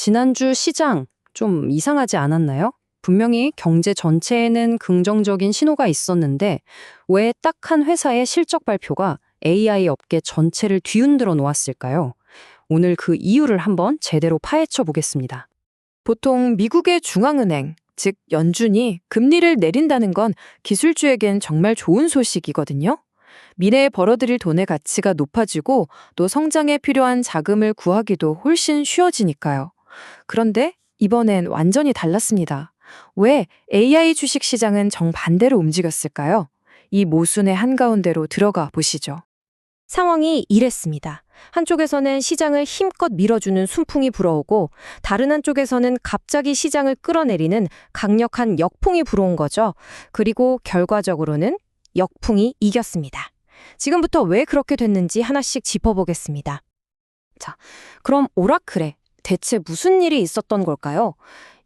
지난주 시장 좀 이상하지 않았나요? 분명히 경제 전체에는 긍정적인 신호가 있었는데 왜 딱 한 회사의 실적 발표가 AI 업계 전체를 뒤흔들어 놓았을까요? 오늘 그 이유를 한번 제대로 파헤쳐 보겠습니다. 보통 미국의 중앙은행, 즉 연준이 금리를 내린다는 건 기술주에겐 정말 좋은 소식이거든요. 미래에 벌어들일 돈의 가치가 높아지고 또 성장에 필요한 자금을 구하기도 훨씬 쉬워지니까요. 그런데 이번엔 완전히 달랐습니다. 왜 AI 주식 시장은 정반대로 움직였을까요? 이 모순의 한가운데로 들어가 보시죠. 상황이 이랬습니다. 한쪽에서는 시장을 힘껏 밀어주는 순풍이 불어오고 다른 한쪽에서는 갑자기 시장을 끌어내리는 강력한 역풍이 불어온 거죠. 그리고 결과적으로는 역풍이 이겼습니다. 지금부터 왜 그렇게 됐는지 하나씩 짚어보겠습니다. 자, 그럼 오라클에 대체 무슨 일이 있었던 걸까요?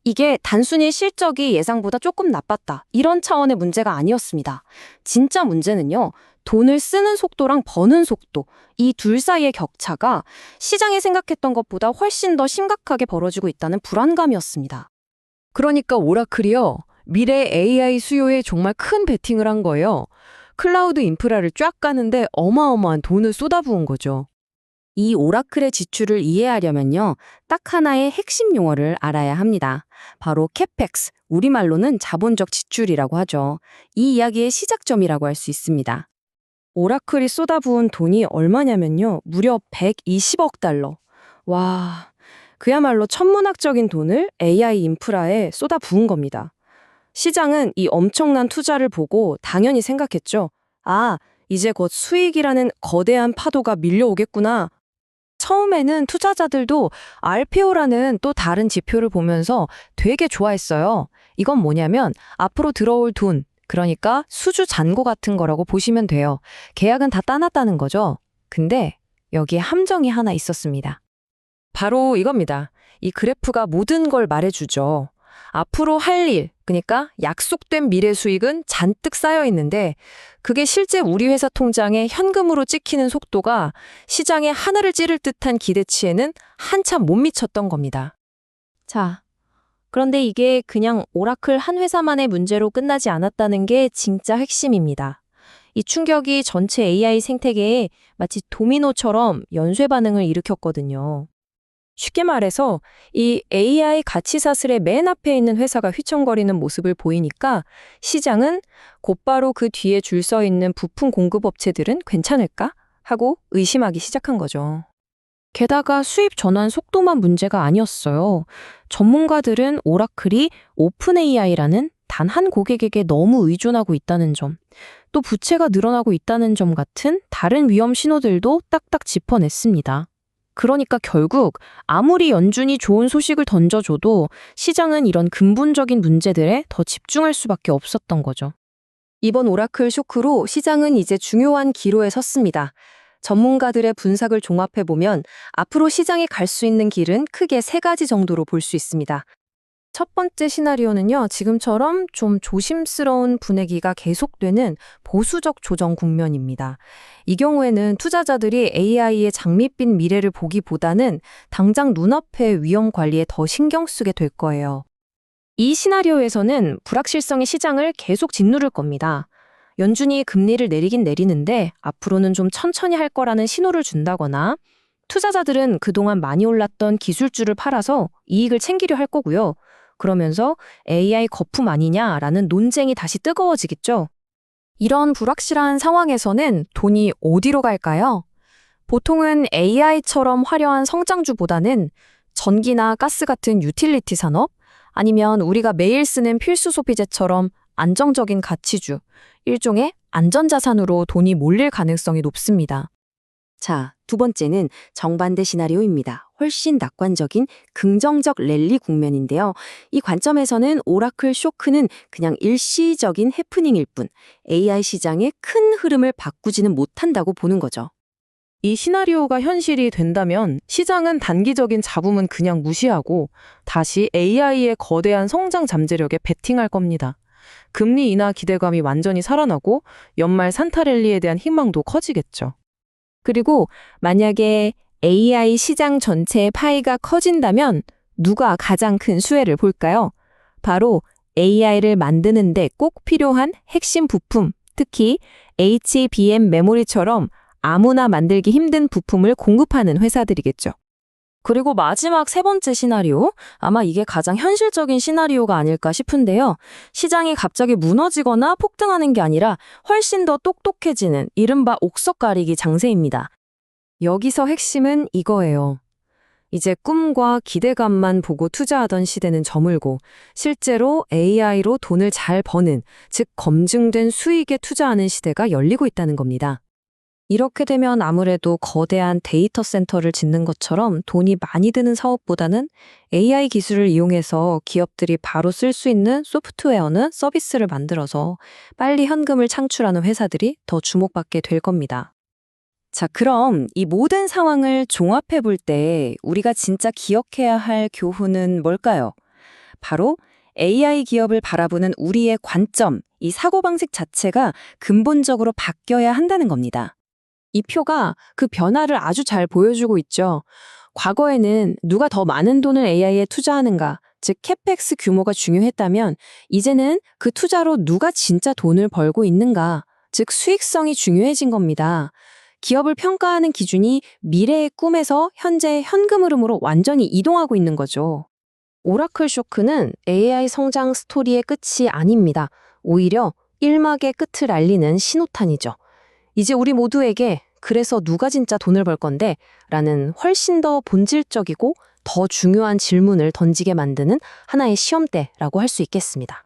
이게 단순히 실적이 예상보다 조금 나빴다. 이런 차원의 문제가 아니었습니다. 진짜 문제는요. 돈을 쓰는 속도랑 버는 속도, 이 둘 사이의 격차가 시장이 생각했던 것보다 훨씬 더 심각하게 벌어지고 있다는 불안감이었습니다. 그러니까 오라클이요. 미래 AI 수요에 정말 큰 베팅을 한 거예요. 클라우드 인프라를 쫙 까는데 어마어마한 돈을 쏟아부은 거죠. 이 오라클의 지출을 이해하려면요. 딱 하나의 핵심 용어를 알아야 합니다. 바로 캐펙스, 우리말로는 자본적 지출이라고 하죠. 이 이야기의 시작점이라고 할 수 있습니다. 오라클이 쏟아부은 돈이 얼마냐면요. 무려 120억 달러. 와, 그야말로 천문학적인 돈을 AI 인프라에 쏟아부은 겁니다. 시장은 이 엄청난 투자를 보고 당연히 생각했죠. 아, 이제 곧 수익이라는 거대한 파도가 밀려오겠구나. 처음에는 투자자들도 RPO라는 또 다른 지표를 보면서 되게 좋아했어요. 이건 뭐냐면 앞으로 들어올 돈, 그러니까 수주 잔고 같은 거라고 보시면 돼요. 계약은 다 따놨다는 거죠. 근데 여기에 함정이 하나 있었습니다. 바로 이겁니다. 이 그래프가 모든 걸 말해주죠. 앞으로 할 일, 그러니까 약속된 미래 수익은 잔뜩 쌓여 있는데 그게 실제 우리 회사 통장에 현금으로 찍히는 속도가 시장의 하늘을 찌를 듯한 기대치에는 한참 못 미쳤던 겁니다. 자, 그런데 이게 그냥 오라클 한 회사만의 문제로 끝나지 않았다는 게 진짜 핵심입니다. 이 충격이 전체 AI 생태계에 마치 도미노처럼 연쇄 반응을 일으켰거든요. 쉽게 말해서 이 AI 가치 사슬의 맨 앞에 있는 회사가 휘청거리는 모습을 보이니까 시장은 곧바로 그 뒤에 줄 서 있는 부품 공급 업체들은 괜찮을까 하고 의심하기 시작한 거죠. 게다가 수입 전환 속도만 문제가 아니었어요. 전문가들은 오라클이 오픈 AI라는 단 한 고객에게 너무 의존하고 있다는 점, 또 부채가 늘어나고 있다는 점 같은 다른 위험 신호들도 딱딱 짚어냈습니다. 그러니까 결국 아무리 연준이 좋은 소식을 던져줘도 시장은 이런 근본적인 문제들에 더 집중할 수밖에 없었던 거죠. 이번 오라클 쇼크로 시장은 이제 중요한 기로에 섰습니다. 전문가들의 분석을 종합해보면 앞으로 시장에 갈수 있는 길은 크게 세 가지 정도로 볼 수 있습니다. 첫 번째 시나리오는요, 지금처럼 좀 조심스러운 분위기가 계속되는 보수적 조정 국면입니다. 이 경우에는 투자자들이 AI의 장밋빛 미래를 보기보다는 당장 눈앞의 위험 관리에 더 신경 쓰게 될 거예요. 이 시나리오에서는 불확실성이 시장을 계속 짓누를 겁니다. 연준이 금리를 내리긴 내리는데 앞으로는 좀 천천히 할 거라는 신호를 준다거나 투자자들은 그동안 많이 올랐던 기술주를 팔아서 이익을 챙기려 할 거고요. 그러면서 AI 거품 아니냐라는 논쟁이 다시 뜨거워지겠죠. 이런 불확실한 상황에서는 돈이 어디로 갈까요? 보통은 AI처럼 화려한 성장주보다는 전기나 가스 같은 유틸리티 산업, 아니면 우리가 매일 쓰는 필수 소비재처럼 안정적인 가치주, 일종의 안전자산으로 돈이 몰릴 가능성이 높습니다. 자, 두 번째는 정반대 시나리오입니다. 훨씬 낙관적인 긍정적 랠리 국면인데요. 이 관점에서는 오라클 쇼크는 그냥 일시적인 해프닝일 뿐 AI 시장의 큰 흐름을 바꾸지는 못한다고 보는 거죠. 이 시나리오가 현실이 된다면 시장은 단기적인 잡음은 그냥 무시하고 다시 AI의 거대한 성장 잠재력에 베팅할 겁니다. 금리 인하 기대감이 완전히 살아나고 연말 산타랠리에 대한 희망도 커지겠죠. 그리고 만약에 AI 시장 전체의 파이가 커진다면 누가 가장 큰 수혜를 볼까요? 바로 AI를 만드는데 꼭 필요한 핵심 부품, 특히 HBM 메모리처럼 아무나 만들기 힘든 부품을 공급하는 회사들이겠죠. 그리고 마지막 세 번째 시나리오, 아마 이게 가장 현실적인 시나리오가 아닐까 싶은데요. 시장이 갑자기 무너지거나 폭등하는 게 아니라 훨씬 더 똑똑해지는 이른바 옥석 가리기 장세입니다. 여기서 핵심은 이거예요. 이제 꿈과 기대감만 보고 투자하던 시대는 저물고 실제로 AI로 돈을 잘 버는, 즉 검증된 수익에 투자하는 시대가 열리고 있다는 겁니다. 이렇게 되면 아무래도 거대한 데이터 센터를 짓는 것처럼 돈이 많이 드는 사업보다는 AI 기술을 이용해서 기업들이 바로 쓸 수 있는 소프트웨어는 서비스를 만들어서 빨리 현금을 창출하는 회사들이 더 주목받게 될 겁니다. 자, 그럼 이 모든 상황을 종합해 볼 때 우리가 진짜 기억해야 할 교훈은 뭘까요? 바로 AI 기업을 바라보는 우리의 관점, 이 사고방식 자체가 근본적으로 바뀌어야 한다는 겁니다. 이 표가 그 변화를 아주 잘 보여주고 있죠. 과거에는 누가 더 많은 돈을 AI에 투자하는가, 즉 캐펙스 규모가 중요했다면 이제는 그 투자로 누가 진짜 돈을 벌고 있는가, 즉 수익성이 중요해진 겁니다. 기업을 평가하는 기준이 미래의 꿈에서 현재의 현금 흐름으로 완전히 이동하고 있는 거죠. 오라클 쇼크는 AI 성장 스토리의 끝이 아닙니다. 오히려 일막의 끝을 알리는 신호탄이죠. 이제 우리 모두에게 그래서 누가 진짜 돈을 벌 건데? 라는 훨씬 더 본질적이고 더 중요한 질문을 던지게 만드는 하나의 시험대라고 할 수 있겠습니다.